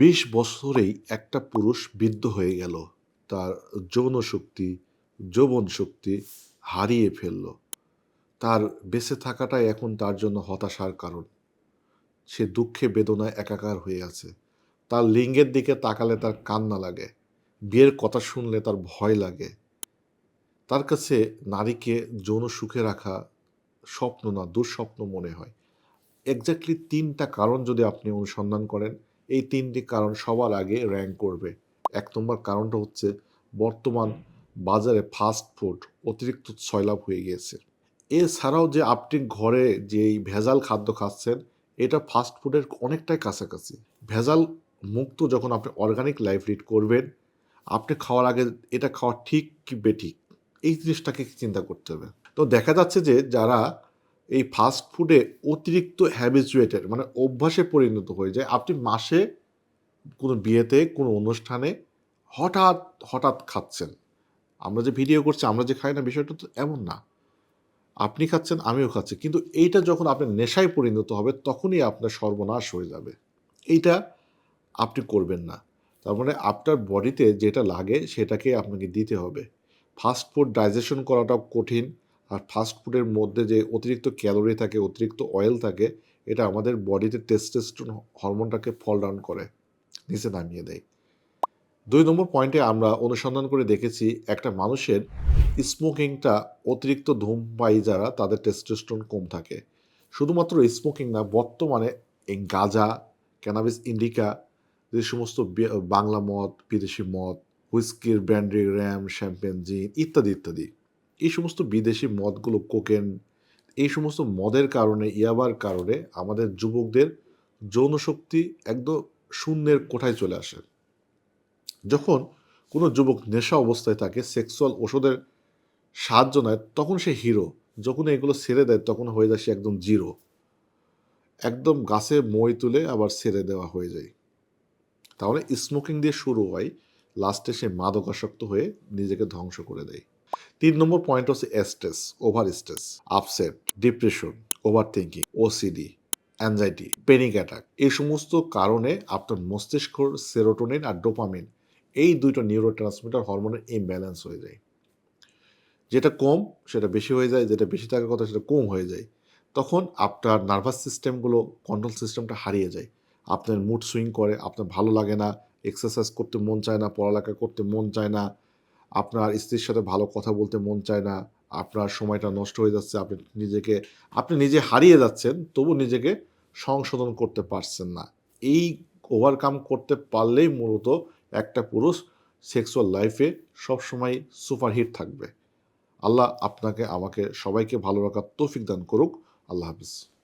বিশ বছরেই একটা পুরুষ বৃদ্ধ হয়ে গেল। তার যৌন শক্তি, যৌবন শক্তি হারিয়ে ফেলল। তার বেঁচে থাকাটাই এখন তার জন্য হতাশার কারণ। সে দুঃখে, বেদনায় একাকার হয়ে আছে। তার লিঙ্গের দিকে তাকালে তার কান্না লাগে। বিয়ের কথা শুনলে তার ভয় লাগে। তার কাছে নারীকে যৌন সুখে রাখা স্বপ্ন না, দুঃস্বপ্ন মনে হয়। এক্স্যাক্টলি তিনটা কারণ যদি আপনি অনুসন্ধান করেন এই তিনটি কারণ সবার আগে র্যাঙ্ক করবে। এক নম্বর কারণটা হচ্ছে বর্তমান বাজারে ফাস্ট ফুড অতিরিক্ত ছয়লাভ হয়ে গিয়েছে এছাড়াও যে আপনি ঘরে যে ভেজাল খাদ্য খাচ্ছেন এটা ফাস্ট ফুডের অনেকটাই কাছাকাছি। ভেজাল মুক্ত যখন আপনি অর্গানিক লাইফ লিড করবেন আপনি খাওয়ার আগে এটা খাওয়া ঠিক কি বেঠিক এই জিনিসটাকে চিন্তা করতে হবে। তো দেখা যাচ্ছে যে যারা এই ফাস্ট ফুডে অতিরিক্ত হ্যাবিচুয়েটেড মানে অভ্যাসে পরিণত হয়ে যায়। আপনি মাসে কোনো বিয়েতে, কোনো অনুষ্ঠানে হঠাৎ হঠাৎ খাচ্ছেন। আমরা যে ভিডিও করছি, আমরা যে খাই না, বিষয়টা তো এমন না। আপনি খাচ্ছেন, আমিও খাচ্ছি। কিন্তু এইটা যখন আপনার নেশায় পরিণত হবে, তখনই আপনার সর্বনাশ হয়ে যাবে। এইটা আপনি করবেন না। তার মানে আপনার বডিতে যেটা লাগে, সেটাকে আপনাকে দিতে হবে। ফাস্ট ফুড ডাইজেশন করাটাও কঠিন। আর ফাস্ট ফুডের মধ্যে যে অতিরিক্ত ক্যালোরি থাকে, অতিরিক্ত অয়েল থাকে, এটা আমাদের বডিতে টেস্টেস্টোন হরমোনটাকে ফল ডাউন করে, নিচে নামিয়ে দেয়। দুই নম্বর পয়েন্টে আমরা অনুসন্ধান করে দেখেছি, একটা মানুষের স্মোকিংটা অতিরিক্ত ধূম ধূমপায়ী যারা, তাদের টেস্টোস্টোন কম থাকে। শুধুমাত্র স্মোকিং না, বর্তমানে এই গাঁজা ক্যানাবিস ইন্ডিকা যে সমস্ত বাংলা মদ, বিদেশি মদ হুইস্কির ব্র্যান্ডি র্যাম শ্যাম্পেন জিন ইত্যাদি ইত্যাদি। এই সমস্ত বিদেশি মদগুলো কোকেন, এই সমস্ত মদের কারণে, ইয়াবার কারণে আমাদের যুবকদের যৌন শক্তি একদম শূন্যের কোঠায় চলে আসে। যখন কোনো যুবক নেশা অবস্থায় থাকে, সেক্সুয়াল ওষুধের সাহায্য নেয়, তখন সে হিরো। যখন এগুলো ছেড়ে দেয়, তখন হয়ে যায় সে একদম জিরো। একদম গাছে মই তুলে আবার ছেড়ে দেওয়া হয়ে যায়। তাহলে স্মোকিং দিয়ে শুরু হয় লাস্টে সে মাদকাসক্ত হয়ে নিজেকে ধ্বংস করে দেয়। তিন নম্বর পয়েন্ট হচ্ছে stress over stress upset depression over thinking OCD anxiety panic attack এই সমস্ত কারণে আপনার মস্তিষ্কর সেরোটোনিন আর ডোপামিন এই দুইটা নিউরো ট্রান্সমিটার হরমোনের ইমব্যালেন্স হয়ে যায়। যেটা কম, সেটা বেশি হয়ে যায়, যেটা বেশি থাকার কথা, সেটা কম হয়ে যায়। তখন আপনার নার্ভাস সিস্টেমগুলো কন্ট্রোল সিস্টেমটা হারিয়ে যায়। আপনার মুড সুইং করে, আপনার ভালো লাগে না এক্সারসাইজ করতে মন চায় না, পড়ালেখা করতে মন চায় না আপনার স্ত্রীর সাথে ভালো কথা বলতে মন চায় না, আপনার সময়টা নষ্ট হয়ে যাচ্ছে, আপনি নিজেকে, আপনি নিজে হারিয়ে যাচ্ছেন, তবু নিজেকে সংশোধন করতে পারছেন না। এই ওভারকাম করতে পারলেই মূলত একটা পুরুষ সেক্সুয়াল লাইফে সবসময় সুপারহিট থাকবে। আল্লাহ আপনাকে, আমাকে সবাইকে ভালো রাখার তৌফিক দান করুক। আল্লাহ হাফিজ।